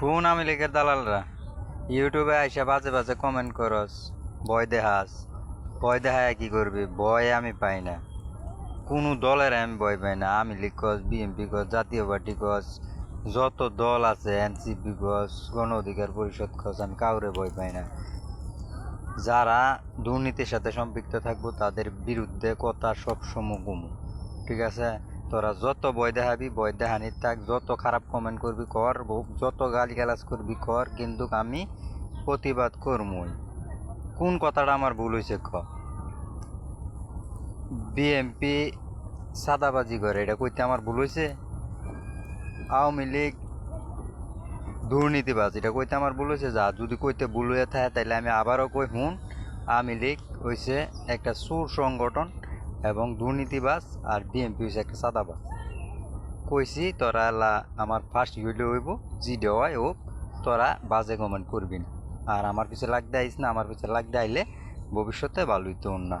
Phone আমি লেখের দালালরা। ইউটিউবে আইসা বাজে বাজে কমেন্ট করস, ভয় দেহাস ভয় দেহায় কি করবি? ভয় আমি পাই না। কোনো দলের আমি ভয় পাই না। আমি লিখস বিএনপি কস জাতীয় পার্টি কস যত দল আছে এনসিপি কস গণ অধিকার পরিষদ কস আমি কাউরে ভয় পাই না। যারা দুর্নীতির সাথে সম্পৃক্ত থাকব, তাদের বিরুদ্ধে কথা সব সময় ঠিক আছে? তোরা যত বয় দেখাবি বয় দেখানি থাক। যত খারাপ কমেন্ট করবি, কর যত গালি গালাজ করবি, কর। কিন্তু আমি প্রতিবাদ করমই। কোন কথাটা আমার ভুল হয়েছে ক? বিএমপি সাদাবাজি করে। এটা কইতে আমার ভুল হয়েছে আওয়ামী লীগ দুর্নীতিবাজ। এটা কইতে আমার ভুল হয়েছে যা, যদি কইতে ভুল হয়ে থাকে তাহলে আমি আবারও কই, হুন, আওয়ামী লীগ হয়েছে একটা সুর সংগঠন এবং দুর্নীতিবাস আর বিএমপি হয়েছে একটা সাদাবাস কইছি, তোরা এলা আমার ফার্স্ট ভিডিও হইব জি দেওয়াই হোক, তোরা বাজে কমেন্ট করবি না। আর আমার পিছিয়ে লাগতে আইস না, আমার পিছিয়ে লাগতে আইলে ভবিষ্যতে ভালোই তো না।